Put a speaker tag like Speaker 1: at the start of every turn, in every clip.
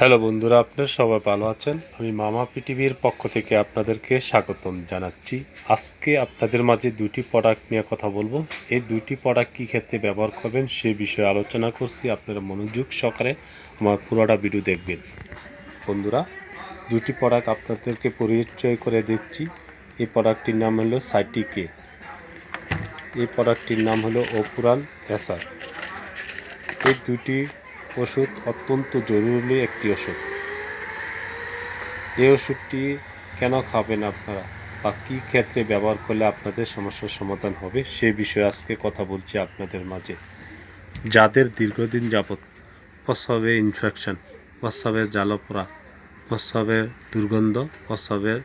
Speaker 1: Hello বন্ধুরা, আপনারা সবাই ভালো আছেন? আমি মামা পৃথিবীর পক্ষ থেকে আপনাদেরকে স্বাগতম জানাচ্ছি। আজকে আপনাদের মাঝে দুটি প্রোডাক্ট নিয়ে কথা বলব। এই দুটি প্রোডাক্ট কী ক্ষেত্রে ব্যবহার করবেন সে বিষয়ে আলোচনা করছি। আপনারা মনোযোগ সহকারে আমার পুরোটা ভিডিও দেখবেন। বন্ধুরা দুটি প্রোডাক্ট আপনাদেরকে পরিচয় করে দিচ্ছি। এই প্রোডাক্টটির নাম হলো সাইটিকে এই প্রোডাক্টটির নাম হলো অপুরান এসার এই দুটি ওষুধ অত্যন্ত জরুরি একটি ওষুধ। এই ওষুধটি কেন খাবেন আপনারা বা কী ক্ষেত্রে ব্যবহার করলে আপনাদের সমস্যার সমাধান হবে সে বিষয়ে আজকে কথা বলছি আপনাদের মাঝে। যাদের দীর্ঘদিন যাবৎ প্রস্রাবে ইনফেকশন প্রস্রাবের জ্বালাপোড়া প্রস্রাবের দুর্গন্ধ প্রস্রাবের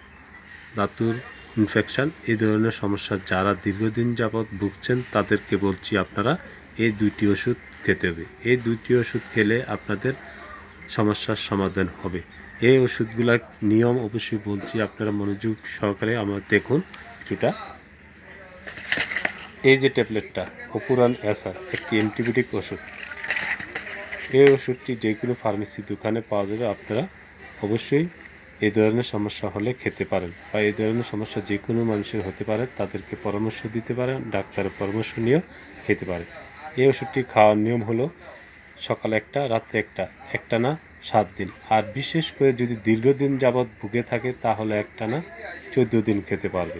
Speaker 1: দাতুর ইনফেকশন এই ধরনের সমস্যা, যারা দীর্ঘদিন যাবৎ ভুগছেন তাদেরকে বলছি আপনারা এই দুইটি ওষুধ খেতে হবে। এই দুইটি ওষুধ খেলে আপনাদের সমস্যার সমাধান হবে। এই ওষুধগুলা নিয়ম অবশ্যই বলছি, আপনারা মনোযোগ সহকারে আমার দেখুন কিছুটা। এই যে ট্যাবলেটটা অপুরান অ্যাসার, একটি অ্যান্টিবায়োটিক ওষুধ। এই ওষুধটি যে কোনো ফার্মেসি দোকানে পাওয়া যাবে, আপনারা অবশ্যই এই ধরনের সমস্যা হলে খেতে পারেন বা এই ধরনের সমস্যা যে কোনো মানুষের হতে পারে, তাদেরকে পরামর্শ দিতে পারেন, ডাক্তারের পরামর্শ নিয়েও খেতে পারে এই ওষুধটি খাওয়ার নিয়ম হলো সকালে একটা, রাত্রে একটা একটা না সাত দিন। আর বিশেষ করে যদি দীর্ঘদিন যাবৎ ভুগে থাকে, তাহলে একটা না চোদ্দ দিন খেতে পারবে।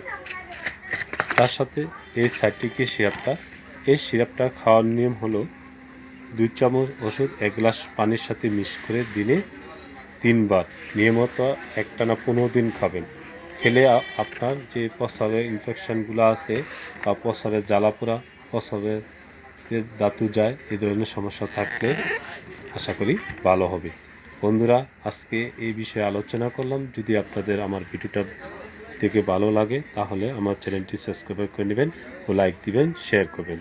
Speaker 1: তার সাথে এই সাইট্রিকের সিরাপটা, এই সিরাপটা খাওয়ার নিয়ম হলো দুই চামচ ওষুধ, এক গ্লাস পানির সাথে মিক্স করে দিনে তিনবার। নিয়মিত একটানা পনেরো দিন খাবেন। খেলে আপনার যে প্রস্রাবের ইনফেকশনগুলো আছে বা প্রস্রাবের জ্বালাপোড়া প্রস্রাবের যে দাঁতু যায় এই ধরনের সমস্যা থাকলে আশা করি ভালো হবে। বন্ধুরা, আজকে এই বিষয়ে আলোচনা করলাম। যদি আপনাদের আমার ভিডিওটা থেকে ভালো লাগে, তাহলে আমার চ্যানেলটি সাবস্ক্রাইব করে নেবেন ও লাইক দিবেন, শেয়ার করবেন।